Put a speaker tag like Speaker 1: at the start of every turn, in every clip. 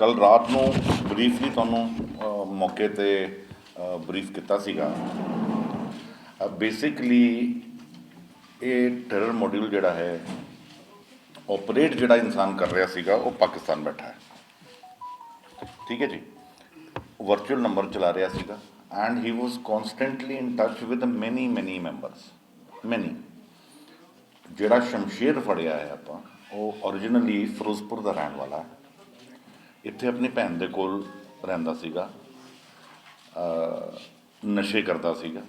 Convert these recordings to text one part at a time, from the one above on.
Speaker 1: ਕੱਲ ਰਾਤ ਨੂੰ ਬਰੀਫਲੀ ਤੁਹਾਨੂੰ ਮੌਕੇ ਤੇ ਬਰੀਫ ਕੀਤਾ ਸੀਗਾ। ਬੇਸਿਕਲੀ ਇਹ ਟੈਰਰ ਮੋਡਿਊਲ ਜਿਹੜਾ ਹੈ ਆਪਰੇਟ ਜਿਹੜਾ ਇਨਸਾਨ ਕਰ ਰਿਹਾ ਸੀਗਾ, ਉਹ ਪਾਕਿਸਤਾਨ ਬੈਠਾ ਹੈ। ਠੀਕ ਹੈ ਜੀ? ਵਰਚੁਅਲ ਨੰਬਰ ਚਲਾ ਰਿਹਾ ਸੀਗਾ and he was constantly in touch with many many members many ਜਿਹੜਾ ਸ਼ਮਸ਼ੀਰ ਫੜਿਆ ਹੈ ਆਪਾਂ, ਉਹ originally ਫਿਰੋਜ਼ਪੁਰ ਦਾ ਰਹਿਣ ਵਾਲਾ ਹੈ। ਇੱਥੇ ਆਪਣੀ ਭੈਣ ਦੇ ਕੋਲ ਰਹਿੰਦਾ ਸੀਗਾ ਨਸ਼ੇ ਕਰਦਾ ਸੀਗਾ।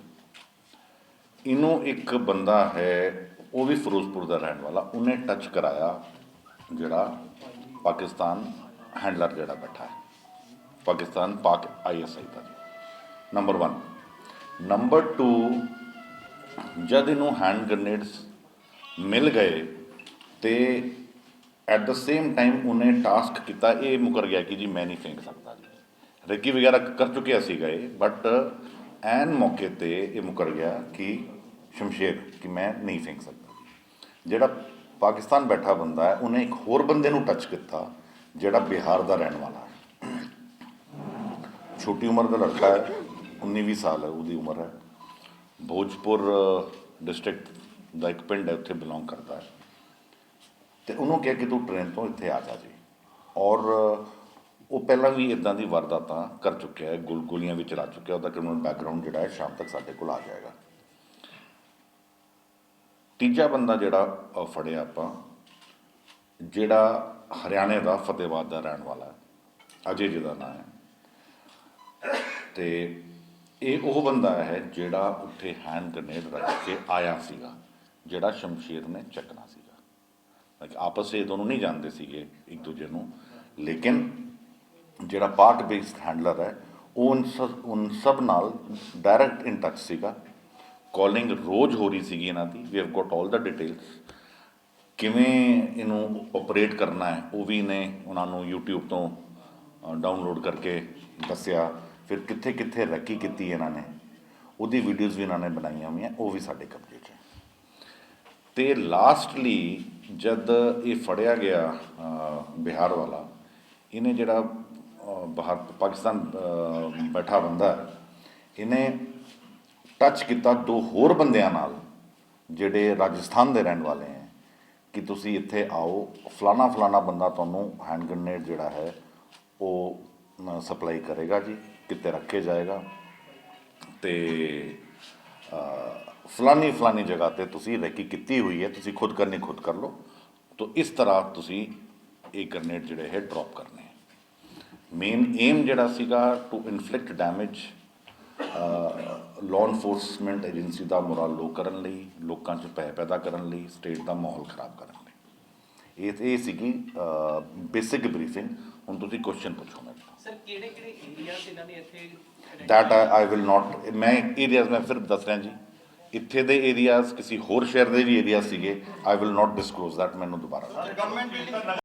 Speaker 1: ਇਹਨੂੰ ਇੱਕ ਬੰਦਾ ਹੈ, ਉਹ ਵੀ ਫਿਰੋਜ਼ਪੁਰ ਦਾ ਰਹਿਣ ਵਾਲਾ, ਉਹਨੇ ਟੱਚ ਕਰਾਇਆ, ਜਿਹੜਾ ਪਾਕਿਸਤਾਨ ਹੈਂਡਲਰ ਜਿਹੜਾ ਬੈਠਾ ਹੈ। ਪਾਕਿਸਤਾਨ ਪਾਕ ਆਈਐਸਆਈ ਦਾ ਨੰਬਰ 1 ਨੰਬਰ 2 ਜਦ ਇਹਨੂੰ ਹੈਂਡ ਗ੍ਰਨੇਡਸ ਮਿਲ ਗਏ ਤੇ ਐਟ ਦ ਸੇਮ ਟਾਈਮ ਉਹਨੇ ਟਾਸਕ ਕੀਤਾ ਇਹ ਮੁਕਰ ਗਿਆ ਕਿ ਜੀ ਮੈਂ ਨਹੀਂ ਫੇਂਕ ਸਕਦਾ ਜੀ। ਰੇਕੀ ਵਗੈਰਾ ਕਰ ਚੁੱਕਿਆ ਸੀਗਾ ਗਏ ਬਟ ਐਨ ਮੌਕੇ ਤੇ ਇਹ ਮੁਕਰ ਗਿਆ ਕਿ ਸ਼ਮਸ਼ੇਰ ਕਿ ਮੈਂ ਨਹੀਂ ਫੇਂਕ ਸਕਦਾ। ਜਿਹੜਾ ਪਾਕਿਸਤਾਨ ਬੈਠਾ ਬੰਦਾ ਹੈ, ਉਹਨੇ ਇੱਕ ਹੋਰ ਬੰਦੇ ਨੂੰ ਟੱਚ ਕੀਤਾ, ਜਿਹੜਾ ਬਿਹਾਰ ਦਾ ਰਹਿਣ ਵਾਲਾ ਹੈ। ਛੋਟੀ ਉਮਰ ਦਾ ਲੜਕਾ ਹੈ 19-20 ਸਾਲ ਹੈ, ਉਹਦੀ ਉਮਰ ਹੈ। ਭੋਜਪੁਰ ਡਿਸਟ੍ਰਿਕਟ ਦਾ ਇੱਕ ਪਿੰਡ ਹੈ, ਉੱਥੇ ਬਿਲੋਂਗ ਕਰਦਾ ਹੈ। ਤੇ ਉਹਨੂੰ ਕਿਹਾ ਕਿ ਤੂੰ ਟ੍ਰੇਨ ਤੋਂ ਇੱਥੇ ਆ ਜਾ ਜੀ। ਔਰ ਉਹ ਪਹਿਲਾਂ ਵੀ ਇਦਾਂ ਦੀ ਵਾਰਦਾਤਾਂ ਕਰ ਚੁੱਕਿਆ ਹੈ, ਗੁਲ, ਗੋਲੀਆਂ ਵੀ ਚਲਾ ਚੁੱਕਿਆ, ਉਹਦਾ ਕ੍ਰਿਮੀਨਲ ਬੈਕਗ੍ਰਾਉਂਡ ਜਿਹੜਾ ਹੈ ਸ਼ਾਮ ਤੱਕ ਸਾਡੇ ਕੋਲ ਆ ਜਾਏਗਾ। ਤੀਜਾ ਬੰਦਾ ਜਿਹੜਾ ਫੜਿਆ ਆਪਾਂ, ਜਿਹੜਾ ਹਰਿਆਣੇ ਦਾ ਫਤਿਹਬਾਦ ਦਾ ਰਹਿਣ ਵਾਲਾ ਹੈ, ਅਜੇ ਜਿਹਦਾ ਨਾਮ ਹੈ। ਤੇ ਇਹ ਉਹ ਬੰਦਾ ਹੈ ਜਿਹੜਾ ਉੱਥੇ ਹੈਂਡ ਗ੍ਰਨੇਡ ਰੱਖ ਕੇ ਆਇਆ ਸੀਗਾ, ਜਿਹੜਾ ਸ਼ਮਸ਼ੀਰ ਨੇ ਚੱਕਣਾ ਸੀਗਾ। ਆਪਸ ਵਿੱਚ ਦੋਨੋਂ ਨਹੀਂ ਜਾਣਦੇ ਸੀਗੇ ਇੱਕ ਦੂਜੇ ਨੂੰ। ਲੇਕਿਨ ਜਿਹੜਾ ਪਾਰਟ ਬੇਸਡ ਹੈਂਡਲਰ ਹੈ, ਉਹ ਉਨ ਸਭ ਨਾਲ ਡਾਇਰੈਕਟ ਇਨ ਟੱਚ ਸੀਗਾ। ਕਾਲਿੰਗ ਰੋਜ਼ ਹੋ ਰਹੀ ਸੀਗੀ ਇਹਨਾਂ ਦੀ। We have got all the details ਕਿਵੇਂ ਇਹਨੂੰ ਆਪਰੇਟ ਕਰਨਾ ਹੈ, ਉਹ ਵੀ ਨੇ ਉਹਨਾਂ ਨੂੰ YouTube ਤੋਂ ਡਾਊਨਲੋਡ ਕਰਕੇ ਦੱਸਿਆ। ਫਿਰ ਕਿੱਥੇ ਕਿੱਥੇ ਰੈਕੀ ਕੀਤੀ ਇਹਨਾਂ ਨੇ। ਉਹਦੀ ਵੀਡੀਓਜ਼ ਵੀ ਇਹਨਾਂ ਨੇ ਬਣਾਈਆਂ ਹੋਈਆਂ, ਉਹ ਵੀ ਸਾਡੇ ਕਬਜ਼ੇ 'ਚ ਹੈ। ਤੇ ਲਾਸਟਲੀ ਜਦ ਇਹ ਫੜਿਆ ਗਿਆ ਬਿਹਾਰ ਵਾਲਾ ਇਹਨੇ ਜਿਹੜਾ ਅ, ਬਾਹਰ ਪਾਕਿਸਤਾਨ ਬੈਠਾ ਬੰਦਾ ਇਹਨੇ ਟੱਚ ਕੀਤਾ ਦੋ ਹੋਰ ਬੰਦਿਆਂ ਨਾਲ ਜਿਹੜੇ ਰਾਜਸਥਾਨ ਦੇ ਰਹਿਣ ਵਾਲੇ ਹੈ ਕਿ ਤੁਸੀਂ ਇੱਥੇ ਆਓ ਫਲਾਣਾ ਫਲਾਣਾ ਬੰਦਾ ਤੁਹਾਨੂੰ ਹੈਂਡ ਗ੍ਰਨੇਡ ਜਿਹੜਾ ਹੈ ਉਹ ਸਪਲਾਈ ਕਰੇਗਾ ਜੀ ਕਿਤੇ ਰੱਖੇ ਜਾਏਗਾ ਤੇ ਫਲਾਨੀ ਫਲਾਨੀ ਜਗ੍ਹਾ ਤੇ ਤੁਸੀਂ ਰੈਕੀ ਕੀਤੀ ਹੋਈ ਹੈ ਤੁਸੀਂ ਖੁਦ ਕਰਨੀ ਖੁਦ ਕਰ ਲਓ। ਤਾਂ ਇਸ ਤਰ੍ਹਾਂ ਤੁਸੀਂ ਇਹ ਗ੍ਰਨੇਡ ਜਿਹੜੇ ਹੈ ਡ੍ਰੌਪ ਕਰਨੇ ਮੇਨ ਏਮ ਜਿਹੜਾ ਸੀਗਾ to inflict damage law enforcement agency the morale low ਕਰਨ ਲਈ ਲੋਕਾਂ 'ਚ ਭੈ ਪੈਦਾ ਕਰਨ ਲਈ ਸਟੇਟ ਦਾ ਮਾਹੌਲ ਖਰਾਬ ਕਰਨ ਲਈ। ਇਹ ਇਹ ਸੀਗੀ ਬੇਸਿਕ ਬਰੀਫਿੰਗ ਹੁਣ ਤੁਸੀਂ ਕੁਐਸਚਨ ਪੁੱਛੋ ਤੋਂ।
Speaker 2: ਸਰ ਕਿਹੜੇ ਕਿਹੜੇ ਏਰੀਆਸ ਇਹਨਾਂ ਨੇ ਇੱਥੇ
Speaker 1: ਦੈਟ ਆਈ ਵਿਲ ਨਾਟ ਮੈਂ ਏਰੀਆਜ਼ ਮੈਂ ਫਿਰ ਦੱਸ ਰਿਹਾ ਜੀ। ਇੱਥੇ ਦੇ ਏਰੀਆਜ਼ ਕਿਸੇ ਹੋਰ ਸ਼ਹਿਰ ਦੇ ਵੀ ਏਰੀਆ ਸੀਗੇ I will not disclose that ਮੈਨੂੰ ਦੁਬਾਰਾ